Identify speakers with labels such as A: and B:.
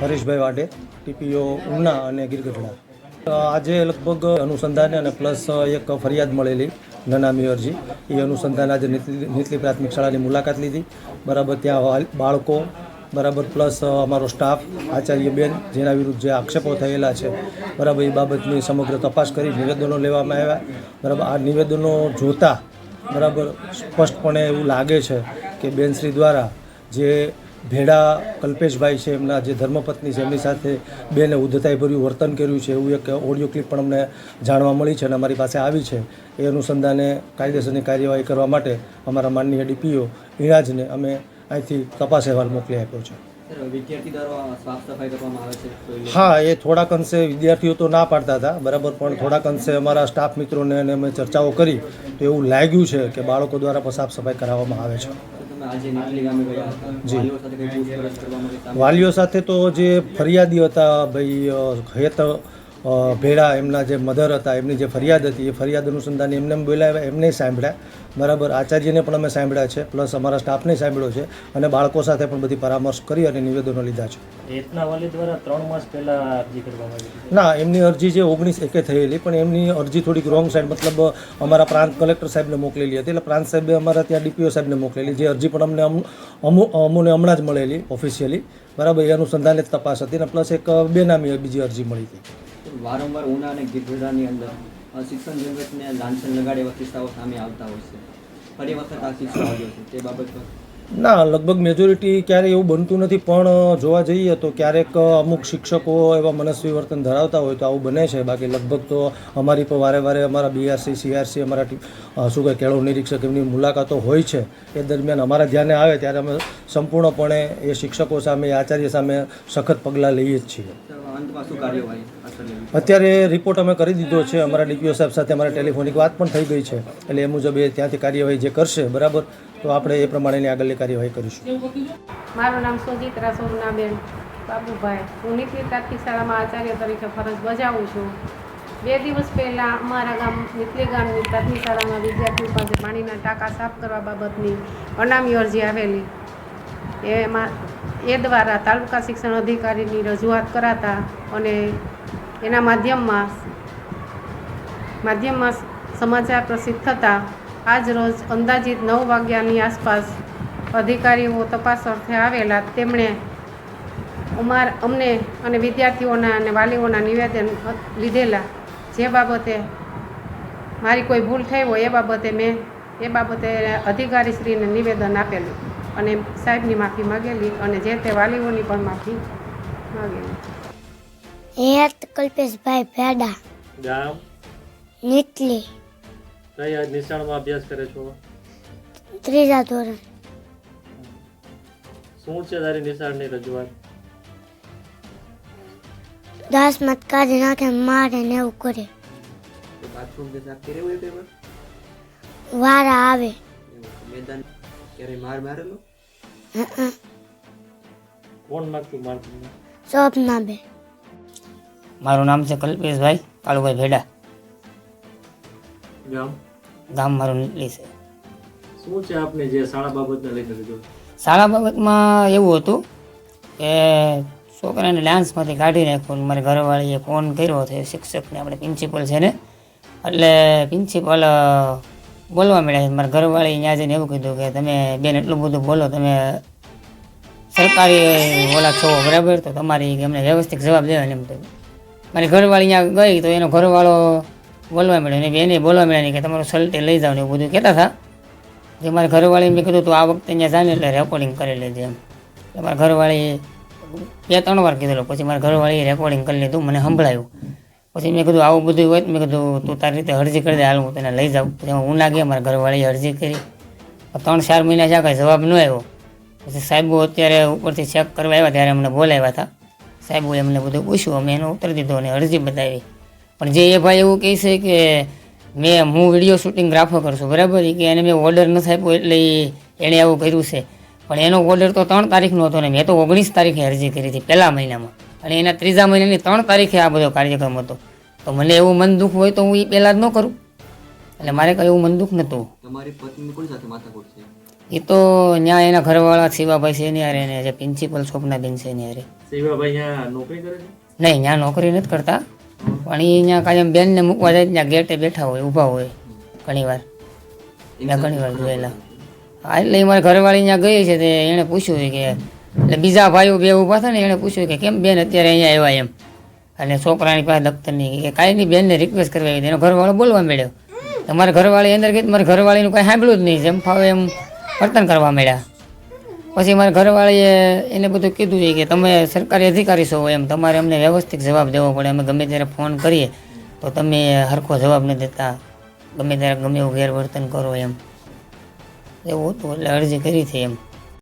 A: હરીશભાઈ વાડે TPO Una અને ગીરગઢડા. આજે લગભગ અનુસંધાને અને પ્લસ એક ફરિયાદ મળેલી નનામી અરજી એ અનુસંધાન આજે નીતલી પ્રાથમિક શાળાની મુલાકાત લીધી. બરાબર ત્યાં બાળકો, બરાબર પ્લસ અમારો સ્ટાફ, આચાર્ય બેન, જેના વિરુદ્ધ જે આક્ષેપો થયેલા છે, બરાબર એ બાબતની સમગ્ર તપાસ કરી નિવેદનો લેવામાં આવ્યા. બરાબર આ નિવેદનો જોતા બરાબર સ્પષ્ટપણે એવું લાગે છે કે બેનશ્રી દ્વારા જે ભેડા કલ્પેશભાઈ છે એમના જે ધર્મપત્ની છે એમની સાથે બેને ઉદ્ધતાઈભર્યું વર્તન કર્યું છે એવું એક ઓડિયો ક્લિપ પણ અમને જાણવા મળી છે અને અમારી પાસે આવી છે. એ અનુસંધાને કાયદેસરની કાર્યવાહી કરવા માટે અમારા માનનીય ડીપીઓ ઇણાજને અમે અહીંથી તપાસ અહેવાલ મોકલી આપ્યો છે. હા એ થોડાક અંશે વિદ્યાર્થીઓ તો ના પાડતા હતા બરાબર પણ થોડાક અંશે અમારા સ્ટાફ મિત્રોને અને અમે ચર્ચાઓ કરી તો એવું લાગ્યું છે કે બાળકો દ્વારા પણ સાફ સફાઈ કરાવવામાં આવે છે.
B: વાલીઓ સાથે
A: તો જે ફરિયાદી હતા ભાઈ હેત ભેડા એમના જે મધર હતા એમની જે ફરિયાદ હતી એ ફરિયાદ અનુસંધાને એમને એમ બોલાવ્યા એમને સાંભળ્યા. બરાબર આચાર્યને પણ અમે સાંભળ્યા છે પ્લસ અમારા સ્ટાફને સાંભળ્યો છે અને બાળકો સાથે પણ બધી પરામર્શ કરી અને નિવેદનો લીધા છે.
C: હેતના વાલી દ્વારા ત્રણ માસ પહેલા અરજી કરવામાં આવી
A: ના એમની અરજી જે ઓગણીસ એકે થયેલી પણ એમની અરજી થોડીક રોંગ સાઈડ મતલબ અમારા પ્રાંત કલેક્ટર સાહેબને મોકલેલી હતી. એટલે પ્રાંત સાહેબે અમારા ત્યાં ડીપીઓ સાહેબને મોકલેલી જે અરજી પણ અમને અમુ અમુ- અમુને હમણાં જ મળેલી ઓફિશિયલી બરાબર એ અનુસંધાને જ તપાસ હતી અને પ્લસ એક બેનામી બીજી અરજી મળી હતી.
B: વારંવાર ઉના અને ગીરગઢડાની અંદર શિક્ષણ જગતને લાંછન લગાડે એવા કિસ્સાઓ સામે આવતા હોય છે. ફરી વખત આ કિસ્સો આવ્યો છે. તે બાબત પર.
A: ના લગભગ મેજોરિટી ક્યારેય એવું બનતું નથી પણ જોવા જઈએ તો ક્યારેક અમુક શિક્ષકો એવા મનસ્વી વર્તન ધરાવતા હોય તો આવું બને છે. બાકી લગભગ તો અમારી પર વારે વારે અમારા બીઆરસી સીઆરસી અમારા શું કહે કેળવ નિરીક્ષક એમની મુલાકાતો હોય છે. એ દરમિયાન અમારા ધ્યાને આવે ત્યારે અમે સંપૂર્ણપણે એ શિક્ષકો સામે આચાર્ય સામે સખત પગલાં લઈએ જ છીએ. અત્યારે રિપોર્ટ અમે કરી દીધો છે. અમારા ડીપીઓ સાહેબ સાથે અમારા ટેલિફોનિક વાત પણ થઈ ગઈ છે. એટલે એ મુજબ એ ત્યાંથી કાર્યવાહી જે કરશે બરાબર? તો આપણે એ પ્રમાણેની આગળની કાર્યવાહી કરીશું.
D: મારું નામ સુજિત્રા સોમનાબેન બાબુભાઈ. હું નીતિ પ્રાથમિક શાળામાં આચાર્ય તરીકે ફરજ બજાવું છું. બે દિવસ પહેલાં અમારા ગામ નીતલી ગામની પ્રાથમિક શાળામાં વિદ્યાર્થીઓ પાસે પાણીના ટાંકા સાફ કરવા બાબતની અનામી અરજી આવેલી. એમાં એ દ્વારા તાલુકા શિક્ષણ અધિકારીની રજૂઆત કરાતા અને એના માધ્યમમાં માધ્યમમાં સમાચાર પ્રસિદ્ધ થતાં આજ રોજ અંદાજિત નવ વાગ્યાની આસપાસ અધિકારીઓ તપાસ અર્થે આવેલા તેમણે અમાર અમને અને વિદ્યાર્થીઓના અને વાલીઓના નિવેદન લીધેલા. જે બાબતે મારી કોઈ ભૂલ થઈ હોય એ બાબતે મેં એ બાબતે અધિકારીશ્રીને નિવેદન આપેલું. અને સાહેબની માફી માગેલી અને જે તે વાલીઓની પણ માફી માગેલી.
E: હેત કલ્પેશભાઈ ભેડા.
C: ગામ?
E: નીતલી
C: કયા નિશાળમાં અભ્યાસ કરે છો?
E: ત્રીજા ધોરણ.
C: શું છે તારી નિશાળની રજૂઆત?
E: દસમાં કાઢી નાખે મારે ને એવું કરે.
B: બાથરૂમ કે સાફ હોય પેપર
E: વારા આવે.
B: મેદાન ક્યારે માર મારેલો?
C: કોણ નાખતું તમને?
E: સ્વપ્ના બે
F: મારું નામ છે કલ્પેશભાઈ કાળુભાઈ ભેડા.
C: ગામ?
F: ગામ મારું નીકળી છે.
C: શું છે આપને જે શાળા બાબતને લઈને લીધો?
F: શાળા બાબતમાં એવું હતું કે છોકરાને ડાન્સમાંથી કાઢી નાખ્યો અને મારી ઘરવાળીએ ફોન કર્યો હતો એ શિક્ષકને આપણે પ્રિન્સિપલ છે ને એટલે પ્રિન્સિપલ બોલવા મળ્યા છે. મારા ઘરવાળી ત્યાં જઈને એવું કીધું કે તમે બેન એટલું બધું બોલો, તમે સરકારી ઓલા છો, બરાબર? તો તમારી એમને વ્યવસ્થિત જવાબ દેવાનો એમ તો. મારી ઘરવાળી ત્યાં ગઈ તો એનો ઘરવાળો બોલવા મળ્યો ને બેને બોલવા મળ્યા નહીં કે તમારું સલટે લઈ જાવ ને એવું બધું કહેતા હતા. જે મારા ઘરવાળી મેં કીધું તું આ વખતે અહીંયા જાને એટલે રેકોર્ડિંગ કરી લેજે એમ. એટલે મારા ઘરવાળી બે ત્રણ વાર કીધેલો. પછી મારા ઘરવાળીએ રેકોર્ડિંગ કરી લીધું, મને સંભળાયું. પછી મેં કીધું, આવું બધું હોય તો, મેં કીધું, તું તારી રીતે અરજી કરી દે, હાલ હું તને લઈ જાઉં. પછી હું ના ગયા મારા ઘરવાળી અરજી કરી. ત્રણ ચાર મહિના જ્યાં કાંઈ જવાબ ન આવ્યો. પછી સાહેબો અત્યારે ઉપરથી ચેક કરવા આવ્યા ત્યારે અમને બોલાવ્યા હતા. સાહેબોએ અમને બધું પૂછ્યું, અમે એનો ઉત્તર દીધો અને અરજી બતાવી. પણ જે એ ભાઈ એવું કહે છે કે મેં, હું વીડિયો શૂટિંગ ગ્રાફો કરશું બરાબર? એ કે એને મેં ઓર્ડર નથી આપ્યો એટલે એણે આવું કર્યું છે. પણ એનો ઓર્ડર તો ત્રણ તારીખનો હતો ને મેં તો ઓગણીસ તારીખે અરજી કરી હતી પહેલા મહિનામાં. અને એના ત્રીજા મહિનાની ત્રણ તારીખે આ બધો કાર્યક્રમ હતો. તો મને એવું મન દુઃખ હોય તો હું એ પહેલાં જ ન કરું. એટલે મારે કંઈ એવું મન દુઃખ નહોતું.
B: તમારી પત્ની કોની સાથે માથાકૂટ છે?
F: એ તો ત્યાં એના ઘરવાળા શિવાભાઈ છે એની હારે ને જે પ્રિન્સિપલ સ્વપ્નાબેન છે એની હારે.
C: શિવાભાઈ અહીંયા નોકરી કરે છે?
F: નહીં ત્યાં નોકરી નથી કરતા. પણ એ અહીંયા કાયમ બેનને મૂકવા જાય ત્યાં ગેટે બેઠા હોય ઊભા હોય ઘણીવાર. મેં ઘણીવાર જોયેલા હા એટલે મારી ઘરવાળી ત્યાં ગઈ છે તે એણે પૂછ્યું કે એટલે બીજા ભાઈઓ બે ઊભા થાય ને એણે પૂછ્યું કે કેમ બેન અત્યારે અહીંયા આવ્યા એમ? અને છોકરાની પાસે દફતરની કે કાંઈ નહીં બેનને રિક્વેસ્ટ કરવા આવી એનો ઘરવાળો બોલવા મળ્યો તમારા ઘરવાળી અંદર ગઈ મારા ઘરવાળીનું કાંઈ સાંભળ્યું જ નહીં. જેમ ફાવે એમ વર્તન કરવા મળ્યા પછી મારા ઘરવાળીએ એને બધું કીધું છે કે તમે સરકારી અધિકારી છો એમ. તમારે અમને વ્યવસ્થિત જવાબ દેવો પડે. અમે ગમે ત્યારે ફોન કરીએ તો તમે હરખો જવાબ ન દેતા. ગમે ત્યારે ગમે એવું ગેરવર્તન કરો એમ. એવું હતું એટલે અરજી કરી હતી એમ.